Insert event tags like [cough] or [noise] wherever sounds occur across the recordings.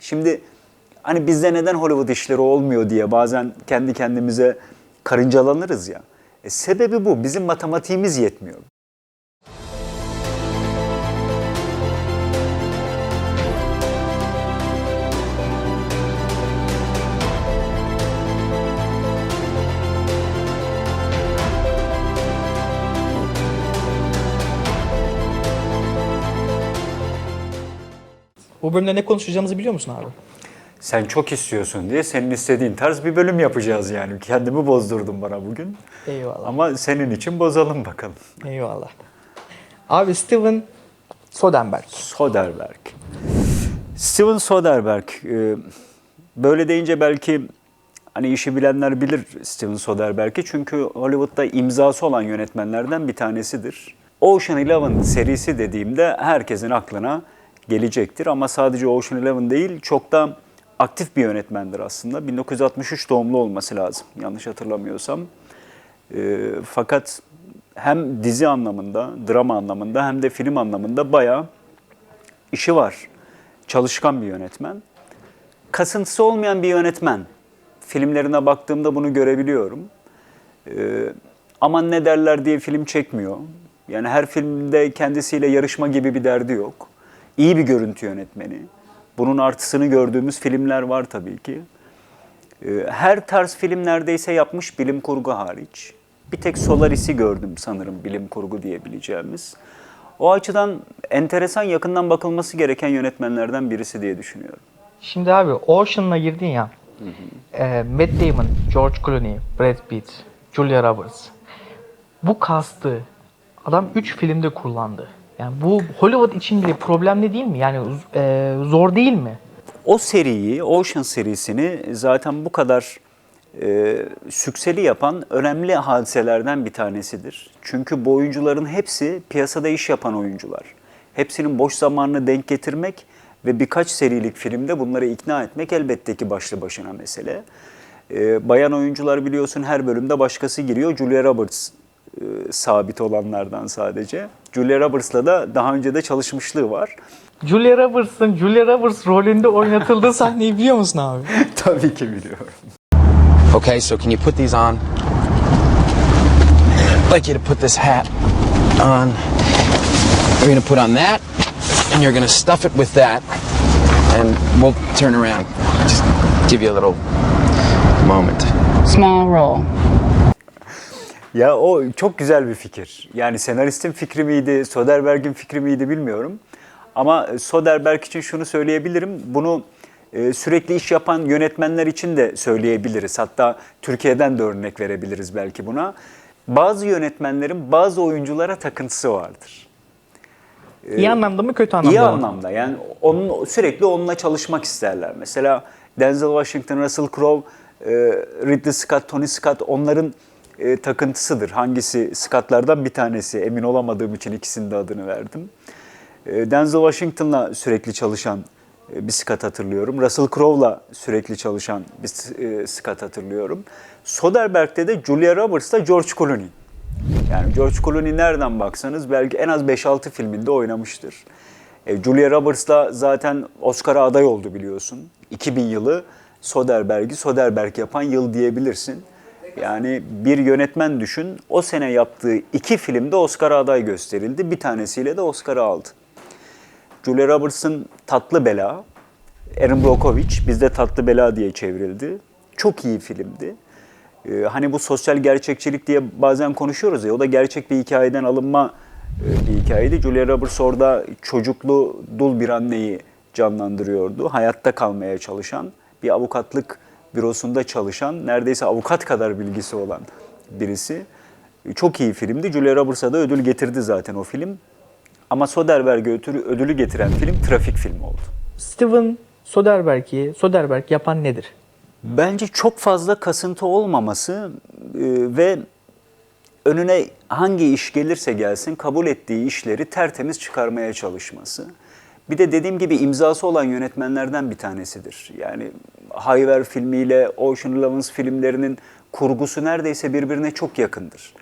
Şimdi hani bizde neden Hollywood işleri olmuyor diye bazen kendi kendimize karıncalanırız ya. E, sebebi bu. Bizim matematiğimiz yetmiyor. Bu bölümde ne konuşacağımızı biliyor musun abi? Sen çok istiyorsun diye senin istediğin tarz bir bölüm yapacağız yani. Kendimi bozdurdun bana bugün. Eyvallah. Ama senin için bozalım bakalım. Eyvallah. Abi Steven Soderbergh. Soderbergh. Steven Soderbergh. e, Böyle deyince belki hani işi bilenler bilir Steven Soderbergh'i. Çünkü Hollywood'da imzası olan yönetmenlerden bir tanesidir. Ocean Eleven serisi dediğimde herkesin aklına gelecektir. Ama sadece Ocean Eleven değil çok da aktif bir yönetmendir aslında. 1963 doğumlu olması lazım yanlış hatırlamıyorsam. E, fakat hem dizi anlamında, drama anlamında hem de film anlamında bayağı işi var. Çalışkan bir yönetmen. Kasıntısı olmayan bir yönetmen. Filmlerine baktığımda bunu görebiliyorum. Ee, aman ne derler diye film çekmiyor. Yani her filmde kendisiyle yarışma gibi bir derdi yok. İyi bir görüntü yönetmeni. Bunun artısını gördüğümüz filmler var tabii ki. Ee, Her tarz film neredeyse yapmış bilim kurgu hariç. Bir tek Solaris'i gördüm sanırım bilim kurgu diyebileceğimiz. O açıdan enteresan yakından bakılması gereken yönetmenlerden birisi diye düşünüyorum. Şimdi abi Ocean'la girdin ya. E, Matt Damon, George Clooney, Brad Pitt, Julia Roberts. Bu kastı adam 3 filmde kullandı. Yani bu Hollywood için bile problemli değil mi? Yani e, zor değil mi? O seriyi, Ocean serisini zaten bu kadar e, sükseli yapan önemli hadiselerden bir tanesidir. Çünkü bu oyuncuların hepsi piyasada iş yapan oyuncular. Hepsinin boş zamanını denk getirmek ve birkaç serilik filmde bunları ikna etmek elbette ki başlı başına mesele. E, bayan oyuncular biliyorsun her bölümde başkası giriyor. Julia Roberts e, sabit olanlardan sadece. Julia Roberts'la da daha önce de çalışmışlığı var. Julia Roberts'ın Julia Roberts rolünde oynatıldığı sahneyi biliyor musun abi? [laughs] Tabii ki biliyorum. Okay, so can you put these on? I'd like you to put this hat on. You're gonna put on that, and you're gonna stuff it with that, and we'll turn around. Just give you a little moment. Small role. Ya o çok güzel bir fikir. Yani senaristin fikri miydi, Soderbergh'in fikri miydi bilmiyorum. Ama Soderbergh için şunu söyleyebilirim. Bunu e, sürekli iş yapan yönetmenler için de söyleyebiliriz. Hatta Türkiye'den de örnek verebiliriz belki buna. Bazı yönetmenlerin bazı oyunculara takıntısı vardır. İyi anlamda mı kötü anlamda İyi anlamda. Yani onun sürekli onunla çalışmak isterler. Mesela Denzel Washington, Russell Crowe, e, Ridley Scott, Tony Scott onların e, takıntısıdır. Hangisi Scott'lardan bir tanesi emin olamadığım için ikisinin de adını verdim. E, Denzel Washington'la sürekli çalışan e, bir Scott hatırlıyorum. Russell Crowe'la sürekli çalışan bir e, Scott hatırlıyorum. Soderbergh'te de Julia Roberts'la George Clooney. Yani George Clooney nereden baksanız belki en az 5-6 filminde oynamıştır. E, Julia Roberts da zaten Oscar'a aday oldu biliyorsun. 2000 yılı Soderbergh'i Soderbergh yapan yıl diyebilirsin. Yani bir yönetmen düşün, o sene yaptığı iki filmde Oscar'a aday gösterildi. Bir tanesiyle de Oscar'ı aldı. Julia Roberts'ın Tatlı Bela, Erin Brockovich bizde Tatlı Bela diye çevrildi. Çok iyi filmdi. Ee, hani bu sosyal gerçekçilik diye bazen konuşuyoruz ya, o da gerçek bir hikayeden alınma e, bir hikayeydi. Julia Roberts orada çocuklu, dul bir anneyi canlandırıyordu. Hayatta kalmaya çalışan, bir avukatlık bürosunda çalışan, neredeyse avukat kadar bilgisi olan birisi. Çok iyi filmdi. Julia Roberts'a da ödül getirdi zaten o film. Ama Soderbergh'e ödülü, getiren film Trafik filmi oldu. Steven Soderbergh'i Soderbergh yapan nedir? Bence çok fazla kasıntı olmaması e, ve önüne hangi iş gelirse gelsin kabul ettiği işleri tertemiz çıkarmaya çalışması. Bir de dediğim gibi imzası olan yönetmenlerden bir tanesidir. Yani Hayver filmiyle Ocean Eleven filmlerinin kurgusu neredeyse birbirine çok yakındır.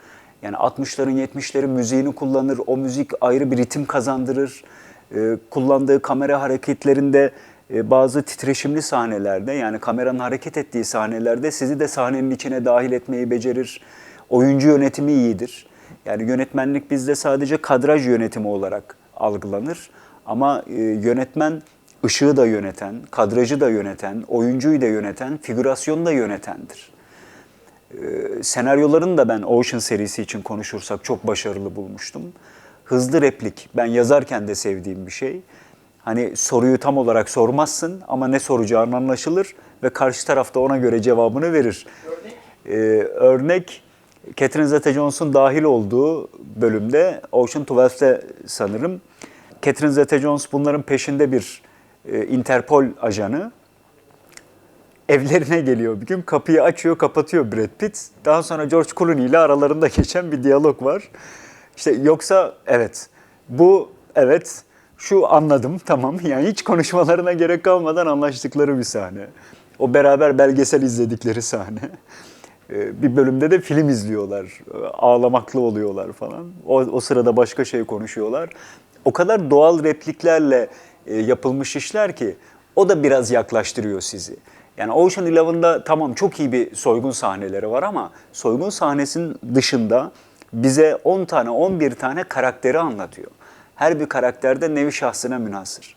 Yani 60'ların 70'lerin müziğini kullanır, o müzik ayrı bir ritim kazandırır. Ee, kullandığı kamera hareketlerinde e, bazı titreşimli sahnelerde yani kameranın hareket ettiği sahnelerde sizi de sahnenin içine dahil etmeyi becerir. Oyuncu yönetimi iyidir. Yani yönetmenlik bizde sadece kadraj yönetimi olarak algılanır. Ama e, yönetmen ışığı da yöneten, kadrajı da yöneten, oyuncuyu da yöneten, figürasyonu da yönetendir. E, senaryolarını da ben Ocean serisi için konuşursak çok başarılı bulmuştum. Hızlı replik, ben yazarken de sevdiğim bir şey. Hani soruyu tam olarak sormazsın ama ne soracağın anlaşılır ve karşı taraf da ona göre cevabını verir. Ee, örnek Catherine Zeta-Jones'un dahil olduğu bölümde Ocean 12'te sanırım Catherine Zeta-Jones bunların peşinde bir e, Interpol ajanı. Evlerine geliyor bir gün kapıyı açıyor kapatıyor Brad Pitt. Daha sonra George Clooney ile aralarında [laughs] geçen bir diyalog var. İşte yoksa evet bu evet şu anladım [laughs] tamam yani hiç konuşmalarına gerek kalmadan anlaştıkları bir sahne. O beraber belgesel izledikleri sahne. Ee, [laughs] Bir bölümde de film izliyorlar. Ee, Ağlamaklı oluyorlar falan. O, o sırada başka şey konuşuyorlar. O kadar doğal repliklerle e, yapılmış işler ki o da biraz yaklaştırıyor sizi. Yani Ocean Eleven'da tamam çok iyi bir soygun sahneleri var ama soygun sahnesinin dışında bize 10 tane 11 tane karakteri anlatıyor. Her bir karakterde nevi şahsına münhasır.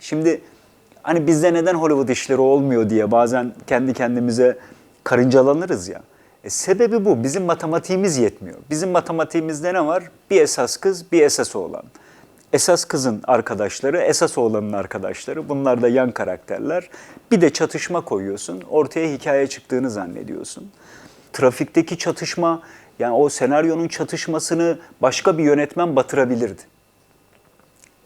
Şimdi hani bizde neden Hollywood işleri olmuyor diye bazen kendi kendimize karıncalanırız ya. E, sebebi bu. Bizim matematiğimiz yetmiyor. Bizim matematiğimizde ne var? Bir esas kız, bir esas oğlan. Esas kızın arkadaşları, esas oğlanın arkadaşları. Bunlar da yan karakterler. Bir de çatışma koyuyorsun. Ortaya hikaye çıktığını zannediyorsun. Trafikteki çatışma, yani o senaryonun çatışmasını başka bir yönetmen batırabilirdi.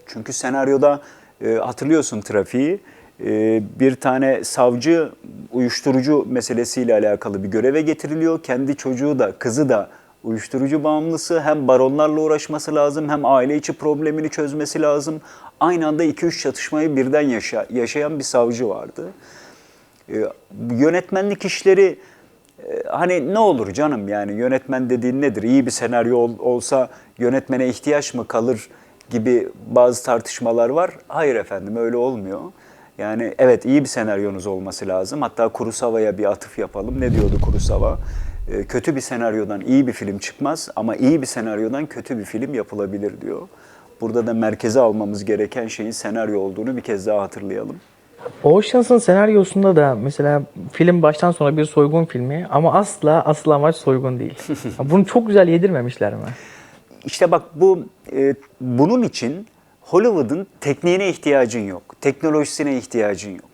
Çünkü senaryoda e, hatırlıyorsun trafiği. e, bir tane savcı uyuşturucu meselesiyle alakalı bir göreve getiriliyor. Kendi çocuğu da kızı da uyuşturucu bağımlısı. Hem baronlarla uğraşması lazım hem aile içi problemini çözmesi lazım. Aynı anda 2-3 çatışmayı birden yaşa, yaşayan bir savcı vardı. E, yönetmenlik işleri e, hani ne olur canım yani yönetmen dediğin nedir? İyi bir senaryo ol- olsa yönetmene ihtiyaç mı kalır gibi bazı tartışmalar var. Hayır efendim öyle olmuyor. Yani evet iyi bir senaryonuz olması lazım. Hatta Kurosawa'ya bir atıf yapalım. Ne diyordu Kurosawa? E, kötü bir senaryodan iyi bir film çıkmaz ama iyi bir senaryodan kötü bir film yapılabilir diyor. Burada da merkeze almamız gereken şeyin senaryo olduğunu bir kez daha hatırlayalım. Oceans'ın senaryosunda da mesela film baştan sona bir soygun filmi ama asla asıl amaç soygun değil. [laughs] Bunu çok güzel yedirmemişler mi? İşte bak bu e, bunun için Hollywood'un tekniğine ihtiyacın yok. Teknolojisine ihtiyacın yok.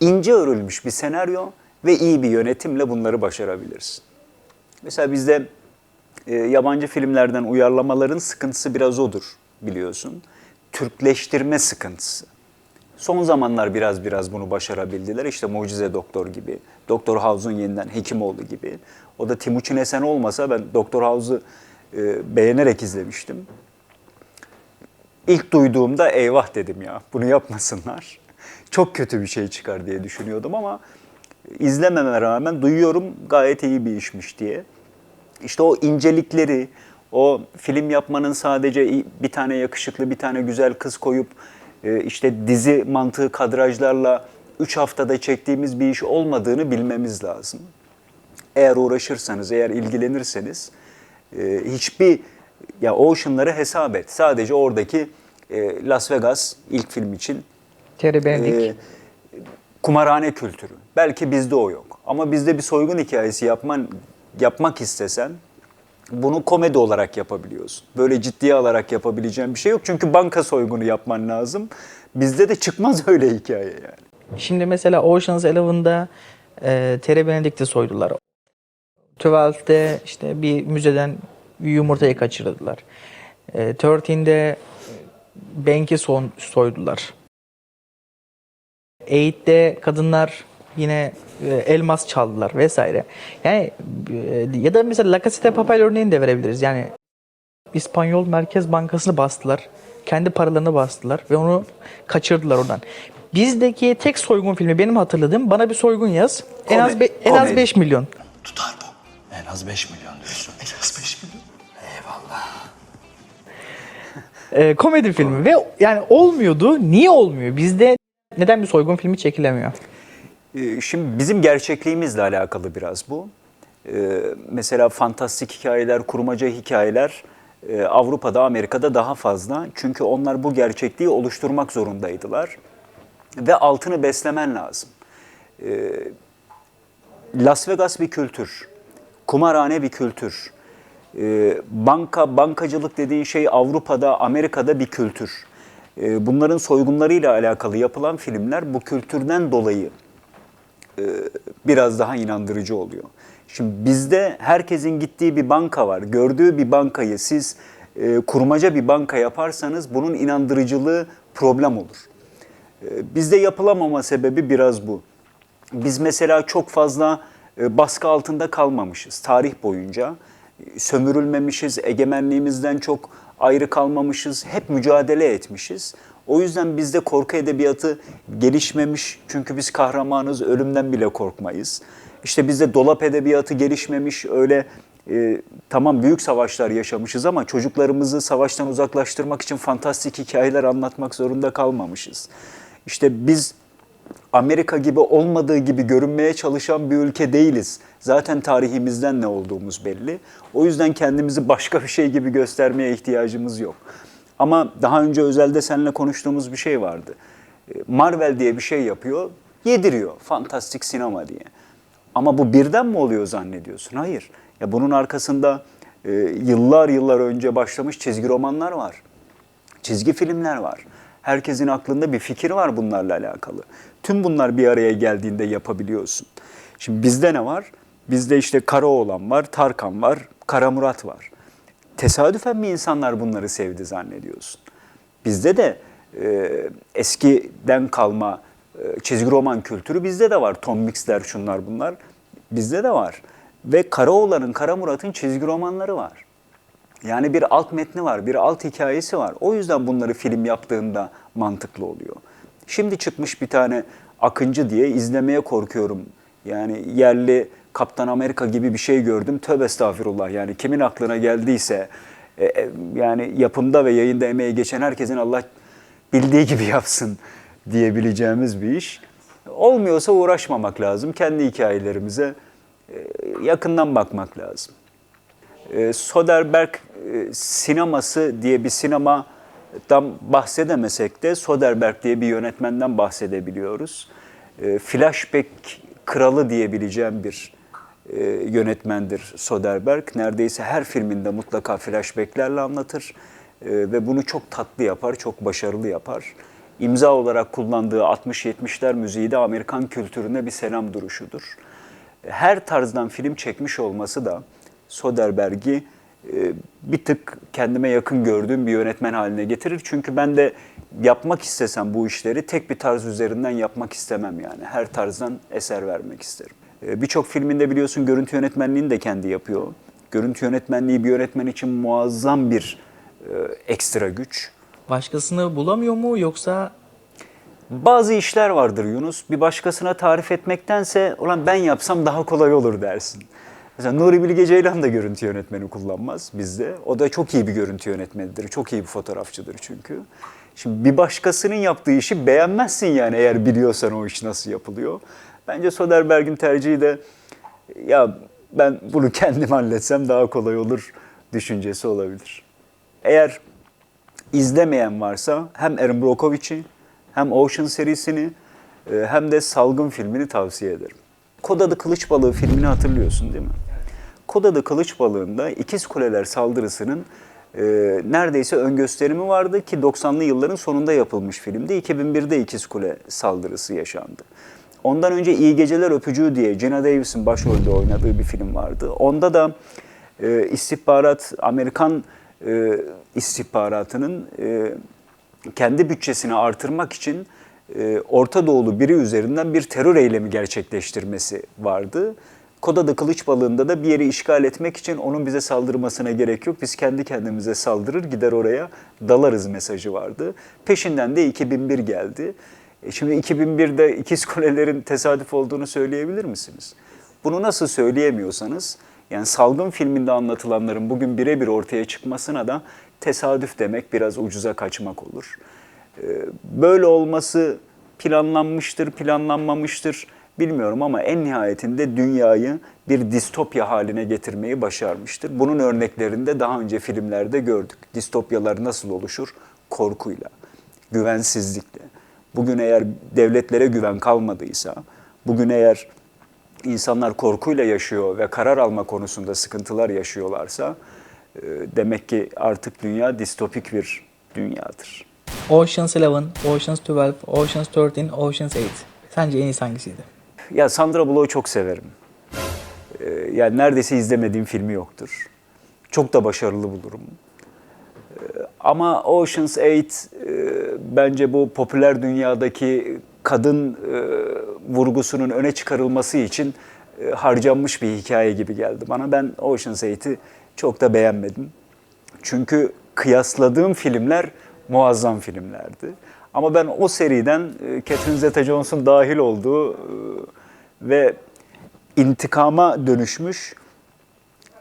İnce örülmüş bir senaryo ve iyi bir yönetimle bunları başarabilirsin. Mesela bizde e, yabancı filmlerden uyarlamaların sıkıntısı biraz odur biliyorsun. Türkleştirme sıkıntısı. Son zamanlar biraz biraz bunu başarabildiler. İşte Mucize Doktor gibi, Doktor House'un yeniden Hekimoğlu gibi. O da Timuçin Esen olmasa ben Doktor House'u e, beğenerek izlemiştim. İlk duyduğumda eyvah dedim ya bunu yapmasınlar. Çok kötü bir şey çıkar diye düşünüyordum ama izlememe rağmen duyuyorum gayet iyi bir işmiş diye. İşte o incelikleri, o film yapmanın sadece bir tane yakışıklı, bir tane güzel kız koyup e, işte dizi mantığı kadrajlarla 3 haftada çektiğimiz bir iş olmadığını bilmemiz lazım. Eğer uğraşırsanız, eğer ilgilenirseniz e, hiçbir ya Ocean'ları hesap et. Sadece oradaki e, Las Vegas ilk film için Terry e, kumarhane kültürü. Belki bizde o yok. Ama bizde bir soygun hikayesi yapman yapmak istesen bunu komedi olarak yapabiliyorsun. Böyle ciddiye alarak yapabileceğin bir şey yok. Çünkü banka soygunu yapman lazım. Bizde de çıkmaz [laughs] öyle hikaye yani. Şimdi mesela Ocean's Eleven'da e, Terry Benedict'i soydular. 12'de işte bir müzeden bir yumurtayı kaçırdılar. E, 13'de Bank'i son, soydular. 8'de kadınlar yine e, elmas çaldılar vesaire. Yani e, ya da mesela La Casa de Papel örneğini de verebiliriz. Yani İspanyol Merkez Bankası'nı bastılar. Kendi paralarını bastılar ve onu kaçırdılar oradan. Bizdeki tek soygun filmi benim hatırladığım bana bir soygun yaz. En az be- en az Komedi. 5 milyon. Tutar bu. En az 5 milyon diyorsun. En az 5 milyon. Eyvallah. Ee, komedi filmi ve yani olmuyordu. Niye olmuyor? Bizde Neden bir soygun filmi çekilemiyor? Ee, Şimdi bizim gerçekliğimizle alakalı biraz bu. Ee, Mesela fantastik hikayeler, kurmaca hikayeler e, Avrupa'da, Amerika'da daha fazla. Çünkü onlar bu gerçekliği oluşturmak zorundaydılar. Ve altını beslemen lazım. Ee, Las Vegas bir kültür, kumarhane bir kültür, banka, bankacılık dediğin şey Avrupa'da, Amerika'da bir kültür. Bunların soygunlarıyla alakalı yapılan filmler bu kültürden dolayı biraz daha inandırıcı oluyor. Şimdi bizde herkesin gittiği bir banka var. Gördüğü bir bankayı siz e, kurmaca bir banka yaparsanız bunun inandırıcılığı problem olur. E, Bizde yapılamama sebebi biraz bu. Biz mesela çok fazla e, baskı altında kalmamışız tarih boyunca. E, Sömürülmemişiz, egemenliğimizden çok ayrı kalmamışız, hep mücadele etmişiz. O yüzden bizde korku edebiyatı gelişmemiş çünkü biz kahramanız, ölümden bile korkmayız. İşte bizde dolap edebiyatı gelişmemiş, öyle e, tamam büyük savaşlar yaşamışız ama çocuklarımızı savaştan uzaklaştırmak için fantastik hikayeler anlatmak zorunda kalmamışız. İşte biz Amerika gibi olmadığı gibi görünmeye çalışan bir ülke değiliz. Zaten tarihimizden ne olduğumuz belli. O yüzden kendimizi başka bir şey gibi göstermeye ihtiyacımız yok. Ama daha önce özelde seninle konuştuğumuz bir şey vardı. E, Marvel diye bir şey yapıyor, yediriyor fantastik sinema diye. Ama bu birden mi oluyor zannediyorsun? Hayır. Ya bunun arkasında e, yıllar yıllar önce başlamış çizgi romanlar var çizgi filmler var. Herkesin aklında bir fikir var bunlarla alakalı. Tüm bunlar bir araya geldiğinde yapabiliyorsun. Şimdi bizde ne var? Bizde işte Karaoğlan var, Tarkan var, Kara Murat var. Tesadüfen mi insanlar bunları sevdi zannediyorsun? Bizde de e, eskiden kalma e, çizgi roman kültürü bizde de var. Tom Mix'ler şunlar bunlar. Bizde de var. Ve Karaoğlan'ın, Kara Murat'ın çizgi romanları var. Yani bir alt metni var, bir alt hikayesi var. O yüzden bunları film yaptığında mantıklı oluyor. Şimdi çıkmış bir tane Akıncı diye izlemeye korkuyorum. Yani yerli Kaptan Amerika gibi bir şey gördüm. Tövbe estağfirullah yani kimin aklına geldiyse e, e, yani yapımda ve yayında emeği geçen herkesin Allah bildiği gibi [laughs] yapsın diyebileceğimiz bir iş. Olmuyorsa uğraşmamak lazım. Kendi hikayelerimize e, yakından bakmak lazım. Soderbergh sineması diye bir sinemadan bahsedemesek de Soderbergh diye bir yönetmenden bahsedebiliyoruz. Flashback kralı diyebileceğim bir e, yönetmendir Soderbergh. Neredeyse her filminde mutlaka flashbacklerle anlatır E, ve bunu çok tatlı yapar, çok başarılı yapar. İmza olarak kullandığı 60-70'ler müziği de Amerikan kültürüne bir selam duruşudur her tarzdan film çekmiş olması da Soderbergh'i e, bir tık kendime yakın gördüğüm bir yönetmen haline getirir. Çünkü ben de yapmak istesem bu işleri tek bir tarz üzerinden yapmak istemem yani. Her tarzdan eser vermek isterim. E, Birçok filminde biliyorsun görüntü yönetmenliğini de kendi yapıyor. Görüntü yönetmenliği bir yönetmen için muazzam bir e, ekstra güç. Başkasını bulamıyor mu yoksa Bazı işler vardır Yunus. Bir başkasına tarif etmektense ulan ben yapsam daha kolay olur dersin. Mesela Nuri Bilge Ceylan da görüntü yönetmeni kullanmaz bizde. O da çok iyi bir görüntü yönetmenidir. Çok iyi bir fotoğrafçıdır çünkü. Şimdi bir başkasının yaptığı işi beğenmezsin yani eğer biliyorsan o iş nasıl yapılıyor. Bence Soderbergh'in tercihi de ya ben bunu kendim halletsem daha kolay olur düşüncesi olabilir. Eğer izlemeyen varsa hem Erin Brockovich'i hem Ocean serisini e, hem de Salgın filmini tavsiye ederim. Kod adı Kılıç Balığı filmini hatırlıyorsun değil mi? Kod adı Kılıç Balığı'nda İkiz Kuleler saldırısının e, neredeyse ön gösterimi vardı ki 90'lı yılların sonunda yapılmış filmdi. 2001'de İkiz Kule saldırısı yaşandı. Ondan önce İyi Geceler Öpücüğü diye Gina Davis'in başrolde oynadığı bir film vardı. Onda da e, istihbarat, Amerikan e, istihbaratının e, kendi bütçesini artırmak için e, Orta Doğulu biri üzerinden bir terör eylemi gerçekleştirmesi vardı. Koda'da kılıç balığında da bir yeri işgal etmek için onun bize saldırmasına gerek yok. Biz kendi kendimize saldırır gider oraya dalarız mesajı vardı. Peşinden de 2001 geldi. E şimdi 2001'de ikiz kulelerin tesadüf olduğunu söyleyebilir misiniz? Bunu nasıl söyleyemiyorsanız yani Salgın filminde anlatılanların bugün birebir ortaya çıkmasına da tesadüf demek biraz ucuza kaçmak olur. Ee, Böyle olması planlanmıştır, planlanmamıştır bilmiyorum ama en nihayetinde dünyayı bir distopya haline getirmeyi başarmıştır. Bunun örneklerini de daha önce filmlerde gördük. Distopyalar nasıl oluşur? Korkuyla, güvensizlikle. Bugün eğer devletlere güven kalmadıysa, bugün eğer insanlar korkuyla yaşıyor ve karar alma konusunda sıkıntılar yaşıyorlarsa e, demek ki artık dünya distopik bir dünyadır. Ocean's 11, Ocean's 12, Ocean's 13, Ocean's 8. Sence en iyisi hangisiydi? Ya Sandra Bullock'u çok severim. Ee, yani neredeyse izlemediğim filmi yoktur. Çok da başarılı bulurum. Ee, ama Ocean's 8 e, bence bu popüler dünyadaki kadın e, vurgusunun öne çıkarılması için e, harcanmış bir hikaye gibi geldi bana. Ben Ocean's 8'i çok da beğenmedim. Çünkü kıyasladığım filmler muazzam filmlerdi. Ama ben o seriden e, Catherine Zeta-Jones'un dahil olduğu ve intikama dönüşmüş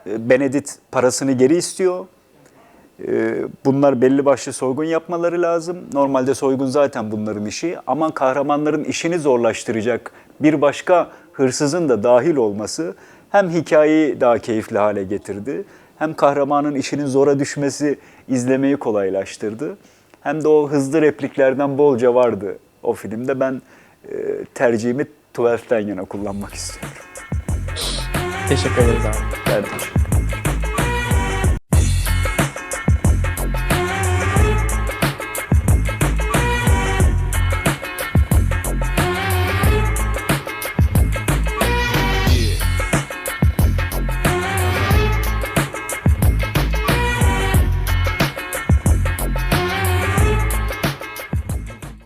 e, Benedict parasını geri istiyor. E, Bunlar belli başlı soygun yapmaları lazım. Normalde soygun zaten bunların işi ama kahramanların işini zorlaştıracak bir başka hırsızın da dahil olması hem hikayeyi daha keyifli hale getirdi, hem kahramanın işinin zora düşmesi izlemeyi kolaylaştırdı. Hem de o hızlı repliklerden bolca vardı o filmde. Ben e, tercihimi 12'ten yana kullanmak istiyorum. Teşekkür ederiz abi. Ben teşekkür